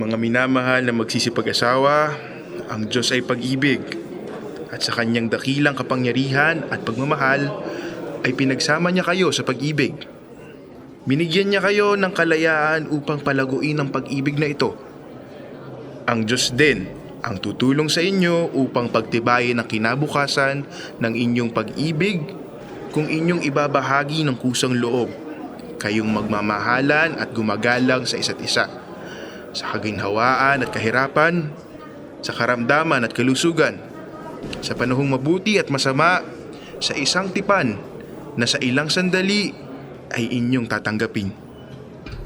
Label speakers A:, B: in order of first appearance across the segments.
A: Mga minamahal na magsisipag-asawa, ang Diyos ay pag-ibig. At sa kanyang dakilang kapangyarihan at pagmamahal, ay pinagsama niya kayo sa pag-ibig. Binigyan niya kayo ng kalayaan upang palaguin ang pag-ibig na ito. Ang Diyos din ang tutulong sa inyo upang pagtibayin ang kinabukasan ng inyong pag-ibig kung inyong ibabahagi ng kusang loob. Kayong magmamahalan at gumagalang sa isa't isa. Sa kaginhawaan at kahirapan, sa karamdaman at kalusugan, sa panahong mabuti at masama, sa isang tipan na sa ilang sandali ay inyong tatanggapin.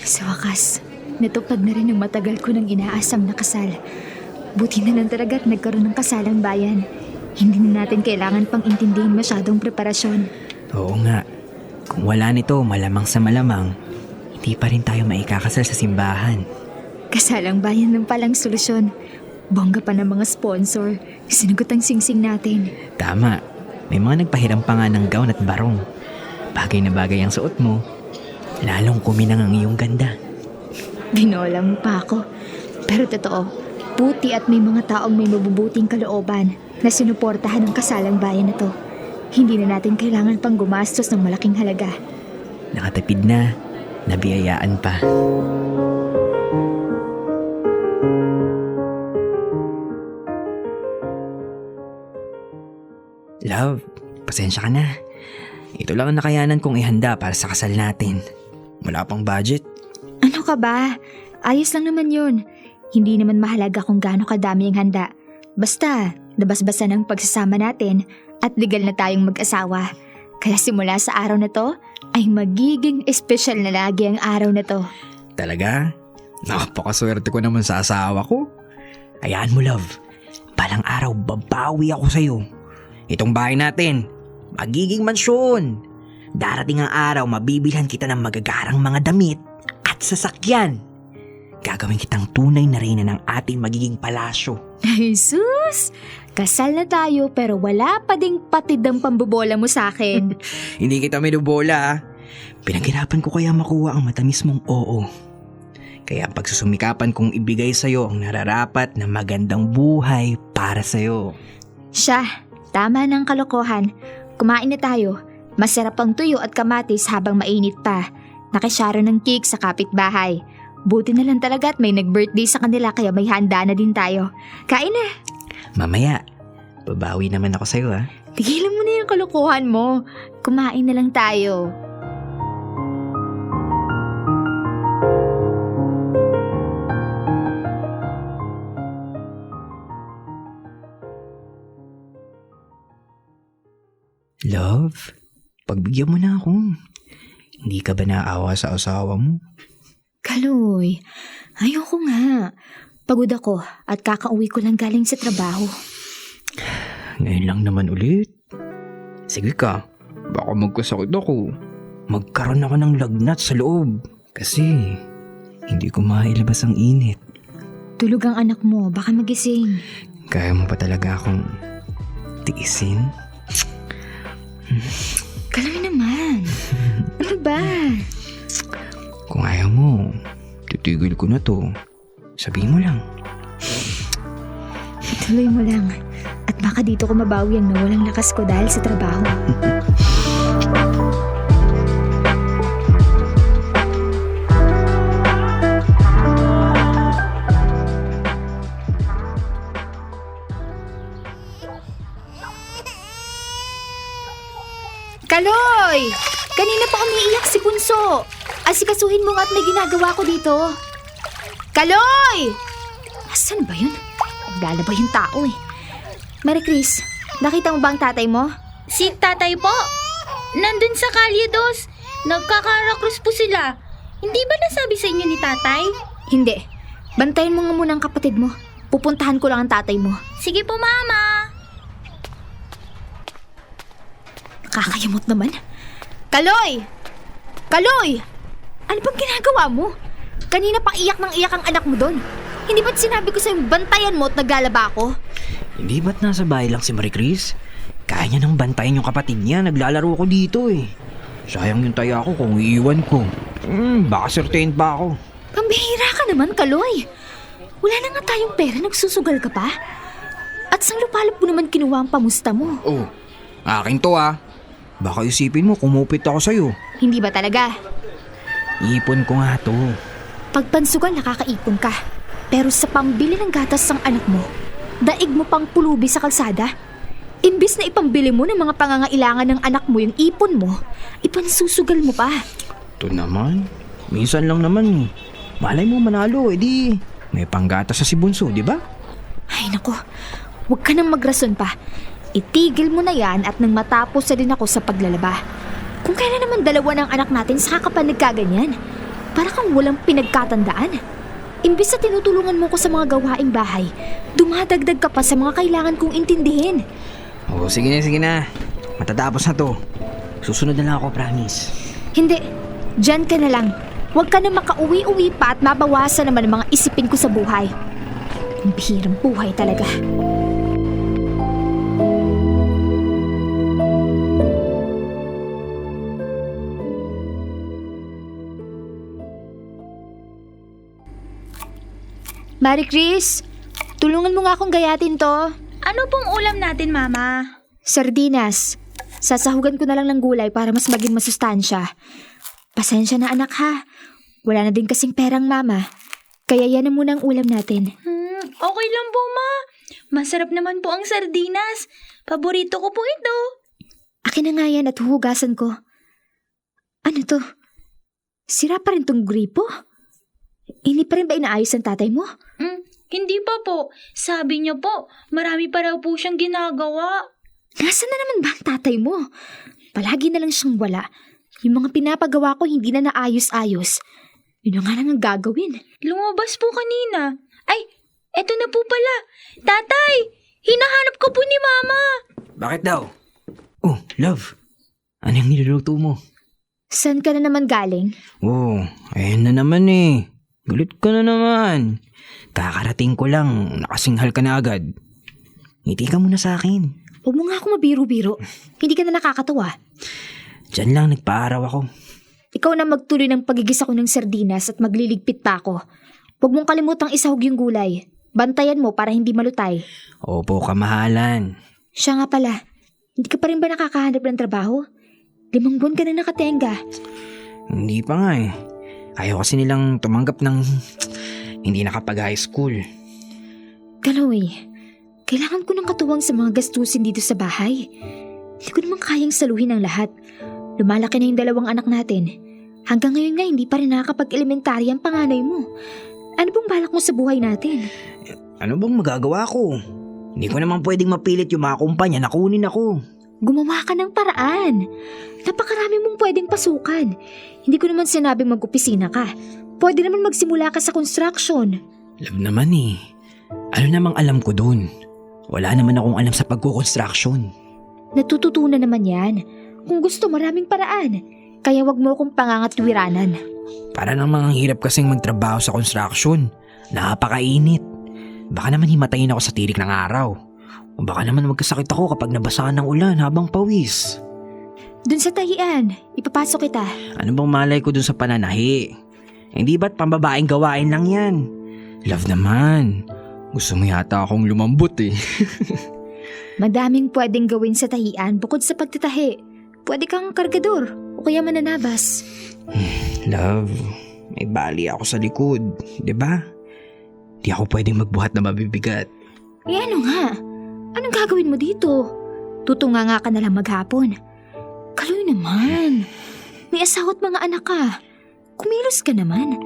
B: Sa wakas, natupad na rin ang matagal ko ng inaasam na kasal. Buti na lang talaga at nagkaroon ng kasalang bayan. Hindi na natin kailangan pang intindihin masyadong preparasyon.
C: Oo nga. Kung wala nito, malamang sa malamang, hindi pa rin tayo maikakasal sa simbahan.
B: Kasalang bayan ng palang solusyon. Bongga pa ng mga sponsor. Sinagot ang singsing natin.
C: Tama. May mga nagpahiram pa nga ng gown at barong. Bagay na bagay ang suot mo. Lalong kuminang ang iyong ganda.
B: Binola mo pa ako. Pero totoo, puti at may mga taong may mabubuting kalooban na sinuportahan ng kasalang bayan na to. Hindi na natin kailangan pang gumastos ng malaking halaga.
C: Nakatipid na, nabiyayaan pa. Love, pasensya ka na. Ito lang ang nakayanan kong ihanda para sa kasal natin. Wala pang budget.
B: Ano ka ba? Ayos lang naman yun. Hindi naman mahalaga kung gaano kadami ang handa. Basta, nabasbasan ang pagsasama natin at legal na tayong mag-asawa. Kaya simula sa araw na to, ay magiging espesyal na lagi ang araw na to.
C: Talaga? Napakaswerte ko naman sa asawa ko. Hayaan mo, love. Balang araw, babawi ako sa'yo. Itong bahay natin, magiging mansyon. Darating ang araw, mabibilhan kita ng magagarang mga damit at sasakyan. Gagawin kitang tunay na reyna ng ating magiging palasyo.
B: Ay, sus! Kasal na tayo pero wala pa ding patid ang pambobola mo sa akin.
C: Hindi kita minubola ah. Pinaghirapan ko kaya makuha ang matamis mong oo. Kaya pagsusumikapan kong ibigay sa'yo ang nararapat na magandang buhay para sa'yo.
B: Siya, tama ng kalokohan. Kumain na tayo. Masarap ang tuyo at kamatis habang mainit pa. Nakisyaro ng cake sa kapitbahay. Buti na lang talaga at may nag-birthday sa kanila kaya may handa na din tayo. Kain na!
C: Mamaya, babawi naman ako sa'yo ah.
B: Tigilan mo na yung kalokohan mo. Kumain na lang tayo.
C: Love, pagbigyan mo na ako. Hindi ka ba naawa sa asawa mo?
B: Kaloy, ayoko nga. Pagod ako at kakauwi ko lang galing sa trabaho.
C: Ngayon lang naman ulit. Sige ka, baka magkasakit ako. Magkaroon ako ng lagnat sa loob. Kasi, hindi ko mailabas ang init.
B: Tulog ang anak mo, baka magising.
C: Kaya mo pa talaga akong tiisin?
B: Kaloy naman. Ano ba?
C: Kung ayaw mo, titigil ko na to. Sabihin mo lang.
B: Tuloy mo lang. At baka dito ko mabawi ang nawalang lakas ko dahil sa trabaho. Kaloy! Kanina pa umiiyak si Bunso. Asikasuhin mo nga at may ginagawa ko dito. Kaloy! Asan ba yun? Naglalaba yung tao eh. Mary Chris, nakita mo ba ang tatay mo?
D: Si tatay po, nandun sa Kalye Dos. Nagkakarakrus po sila. Hindi ba nasabi sa inyo ni tatay?
B: Hindi. Bantayan mo nga muna ang kapatid mo. Pupuntahan ko lang ang tatay mo.
D: Sige po, mama.
B: Nakakayamot naman. Kaloy! Kaloy! Ano bang ginagawa mo? Kanina pa iyak ng iyak ang anak mo doon. Hindi ba't sinabi ko sa'yo bantayan mo at naglalaba ako?
C: Hindi ba't nasa bahay lang si Marie Chris? Kaya niya nang bantayan yung kapatid niya. Naglalaro ko dito eh. Sayang yung taya ko kung iiwan ko. Hmm, baka certain pa ako.
B: Pambihira ka naman, Kaloy. Wala na nga tayong pera, nagsusugal ka pa? At sang lupalop mo naman kinuha ang pamusta mo?
C: Oh, akin to ah. Baka isipin mo kumupit ako sa'yo.
B: Hindi ba talaga?
C: Ipon ko nga to.
B: Pag pansugal, nakakaipon ka. Pero sa pambili ng gatas ng anak mo, daig mo pang pulubi sa kalsada. Imbis na ipambili mo ng mga pangangailangan ng anak mo yung ipon mo, ipansusugal mo pa.
C: Ito naman. Minsan lang naman eh. Malay mo manalo, edi may panggata sa si Bunso, di ba?
B: Ay nako, huwag ka nang magrason pa. Itigil mo na yan at nang matapos na din ako sa paglalaba. Kung kailan naman dalawa ng anak natin saka ka pa nagkaganyan. Para kang walang pinagkatandaan. Imbis na tinutulungan mo ko sa mga gawaing bahay, dumadagdag ka pa sa mga kailangan kong intindihin.
C: Oo, sige na, sige na. Matatapos na to. Susunod na lang ako, promise.
B: Hindi, dyan ka na lang. Huwag ka na makauwi-uwi pa at mabawasan naman ang mga isipin ko sa buhay. Ang bihirang buhay talaga. Mari Chris, tulungan mo nga akong gayatin to.
D: Ano pong ulam natin, Mama?
B: Sardinas. Sasahugan ko na lang ng gulay para mas maging masustansya. Pasensya na anak ha. Wala na din kasing perang mama. Kaya yan na muna ang ulam natin.
D: Hmm, okay lang po, Ma. Masarap naman po ang sardinas. Paborito ko po ito.
B: Akin na nga yan at huhugasan ko. Ano to? Sira pa rin tong gripo? Hindi pa rin ba inaayos ng tatay mo?
D: Hmm, hindi pa po. Sabi niyo po, marami pa raw po siyang ginagawa.
B: Nasaan na naman ba ang tatay mo? Palagi na lang siyang wala. Yung mga pinapagawa ko hindi na naayos-ayos. Yun na nga lang ang gagawin.
D: Lumabas po kanina. Ay, eto na po pala. Tatay, hinahanap ko po ni Mama.
C: Bakit daw? Oh, love. Ano yung niluluto mo?
B: Saan ka na naman galing?
C: Oh, ayan na naman eh. Gulit ka na naman. Kakarating ko lang, nakasinghal ka na agad. Ngiti ka muna sa akin.
B: Huwag mo nga ako mabiro-biro. Hindi ka na nakakatawa.
C: Diyan lang nagpaaraw ako.
B: Ikaw na magtuloy ng pagigisa ko ng sardinas at magliligpit pa ako. Huwag mong kalimutang isahog yung gulay. Bantayan mo para hindi malutay.
C: Opo, kamahalan.
B: Siya nga pala, hindi ka pa rin ba nakakahanap ng trabaho? Limang buwan ka na nakatenga.
C: Hindi pa nga eh. Ayaw kasi nilang tumanggap ng hindi nakapag-high school.
B: Kaloy, kailangan ko ng katuwang sa mga gastusin dito sa bahay. Hindi ko naman kayang saluhin ang lahat. Lumalaki na yung dalawang anak natin. Hanggang ngayon nga hindi pa rin nakakapag-elementary ang panganay mo. Ano bang balak mo sa buhay natin?
C: Ano bang magagawa ko? Hindi ko naman pwedeng mapilit yung mga kumpanya na kunin ako.
B: Gumawa ka ng paraan. Napakarami mong pwedeng pasukan. Hindi ko naman sinabing mag-opisina ka. Pwede naman magsimula ka sa construction.
C: Alam naman eh. Ano namang alam ko dun? Wala naman akong alam sa pagkukonstruction.
B: Natututunan naman yan. Kung gusto, maraming paraan. Kaya wag mo akong pangangatwiranan.
C: Para nang mga hirap kasing magtrabaho sa construction. Napakainit. Baka naman himatayin ako sa tirik ng araw. O baka naman magkasakit ako kapag nabasaan ng ulan habang pawis.
B: Dun sa tahian, ipapasok kita.
C: Ano bang malay ko dun sa pananahi? Hindi ba't pambabaeng gawain lang yan? Love naman. Gusto mo yata akong lumambot eh.
B: Madaming pwedeng gawin sa tahian bukod sa pagtatahi. Pwede kang kargador o kaya mananabas.
C: Love, may bali ako sa likod, di ba? Di ako pwedeng magbuhat na mabibigat.
B: Eh ano nga? Anong gagawin mo dito? Tutunga nga ka na lang maghapon. Kaloy naman. May asawa at mga anak ka. Kumilos ka naman.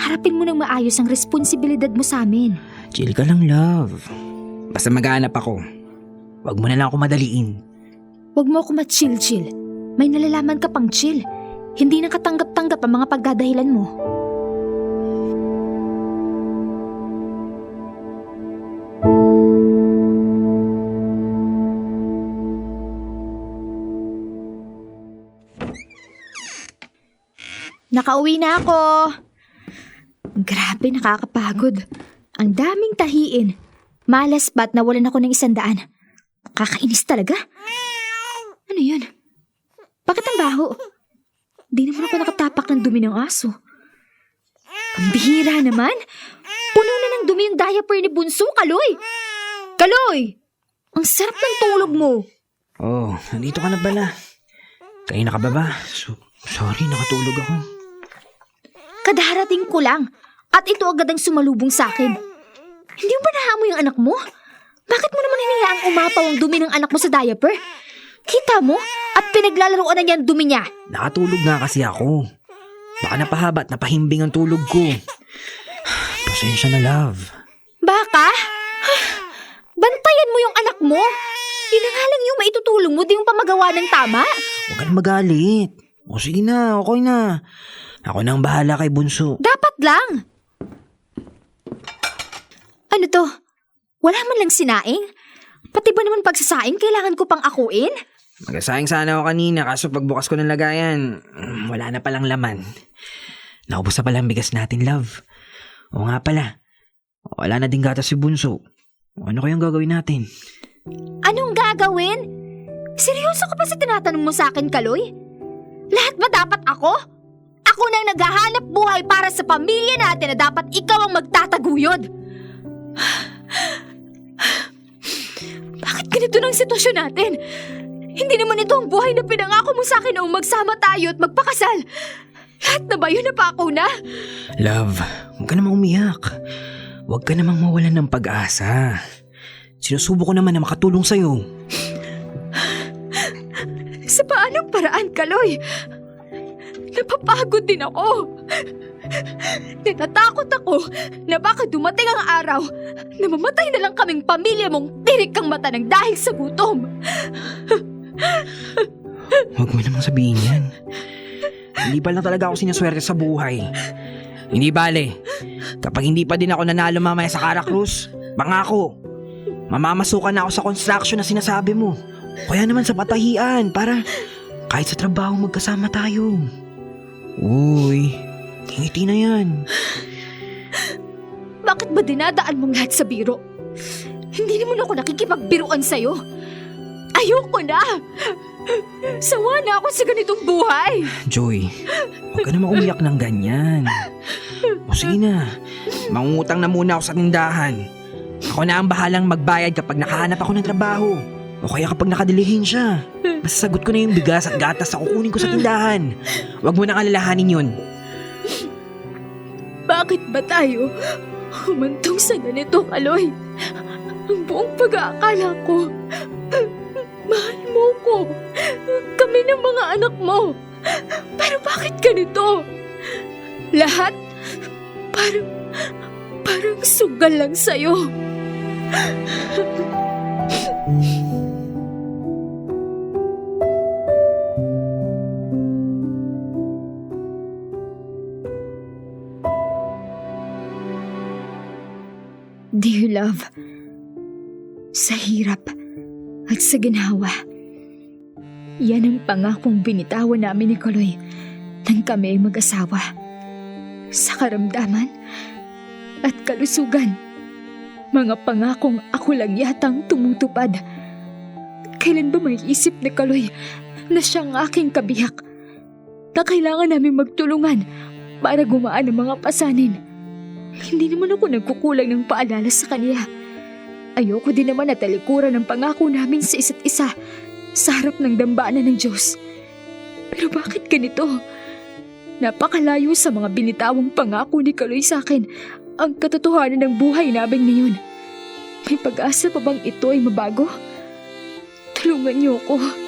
B: Harapin mo ng maayos ang responsibilidad mo sa amin.
C: Chill ka lang, love. Basta maghanap ako. Huwag mo na lang ako madaliin.
B: Huwag mo ako ma-chill-chill. May nalalaman ka pang chill. Hindi na katanggap-tanggap ang mga pagdadahilan mo. Nakauwi na ako. Grabe, nakakapagod. Ang daming tahiin. Malas ba't nawalan ako ng isang daan? Kakainis talaga. Ano yun? Bakit ang baho? Di naman ako nakatapak ng dumi ng aso. Ang bihira naman. Puno na ng dumi yung diaper ni Bunso, Kaloy! Kaloy! Ang sarap ng tulog mo.
C: Oh, nandito ka na pala. Kanina ka ba ba? So, sorry, nakatulog ako.
B: Kadarating ko lang. At ito agad ang sumalubong sa akin. Hindi mo ba nahamo yung anak mo? Bakit mo naman hinayaang umapaw ang dumi ng anak mo sa diaper? Kita mo? At pinaglalaroan na niya ang dumi niya.
C: Nakatulog nga kasi ako. Baka napahaba at napahimbing ang tulog ko. Pasensya na, love.
B: Baka? Bantayan mo yung anak mo. Yun na nga lang yung maitutulong mo, di mo pa magawa ng tama.
C: Huwag ka na magalit. O sige na, okay na. Ako na ang bahala kay Bunso.
B: Dapat lang. Ano to? Wala man lang sinaing? Pati ba naman pagsasaing kailangan ko pang akuin?
C: Magasayang sana ako kanina kaso pagbukas ko ng lagayan, wala na palang laman. Naubos na pala ang bigas natin, love. O nga pala, wala na din gatas si Bunso. Ano kayang gagawin natin?
B: Anong gagawin? Seryoso ka pa sa tinatanong mo sa akin, Kaloy? Lahat ba dapat ako? Ako nang naghahanap buhay para sa pamilya natin na dapat ikaw ang magtataguyod. Bakit ganito ng sitwasyon natin? Hindi naman ito ang buhay na pinangako mo sa akin noong magsama tayo at magpakasal. Lahat na ba yun napako na?
C: Love, huwag ka namang umiyak. Huwag ka namang mawalan ng pag-asa. Sinusubo ko naman na makatulong sa'yo.
B: Sa paanong paraan, Kaloy? Napapagod din ako. Natatakot ako na baka dumating ang araw na mamatay na lang kaming pamilya mong tirik kang mata ng dahil sa gutom.
C: Huwag mo namang sabihin yan. Hindi pa lang talaga ako sinaswerte sa buhay. Hindi bale. Kapag hindi pa din ako nanalo mamaya sa Caracruz, pangako. Mamamasukan na ako sa construction na sinasabi mo. Kaya naman sa patahian para kahit sa trabaho magkasama tayo. Uy, ngiti na yan.
B: Bakit ba dinadaan mong lahat sa biro? Hindi naman ako nakikipagbiruan sa'yo. Ayoko na! Sawa na ako sa ganitong buhay!
C: Joy, huwag ka naman umiyak ng ganyan. O sige na, mangungutang na muna ako sa tindahan. Ako na ang bahalang magbayad kapag nakahanap ako ng trabaho. O kaya kapag nakadilihin siya. Masasagot ko na yung bigas at gatas na kukunin ko sa tindahan. Huwag mo nang alalahanin yun.
B: Bakit ba tayo humantong sa ganito, Kaloy? Ang buong pag-aakala ko, mahal mo ko. Kami ng mga anak mo. Pero bakit ganito? Lahat parang, parang sugal lang sa'yo. Dear love, sa hirap at sa ginawa, yan ang pangakong binitawan namin ni Kaloy nang kami ay mag-asawa. Sa karamdaman at kalusugan, mga pangakong ako lang yatang tumutupad. Kailan ba may isip ni Kaloy na siyang aking kabiyak na kailangan namin magtulungan para gumaan ang mga pasanin? Hindi naman ako nagkukulang ng paalala sa kanya. Ayoko din naman na talikuran ang pangako namin sa isa't isa sa harap ng dambaanan ng Diyos. Pero bakit ganito? Napakalayo sa mga binitawang pangako ni Kaloy sa akin ang katotohanan ng buhay namin ngayon. May pag-asa pa bang ito ay mabago? Tulungan niyo ako.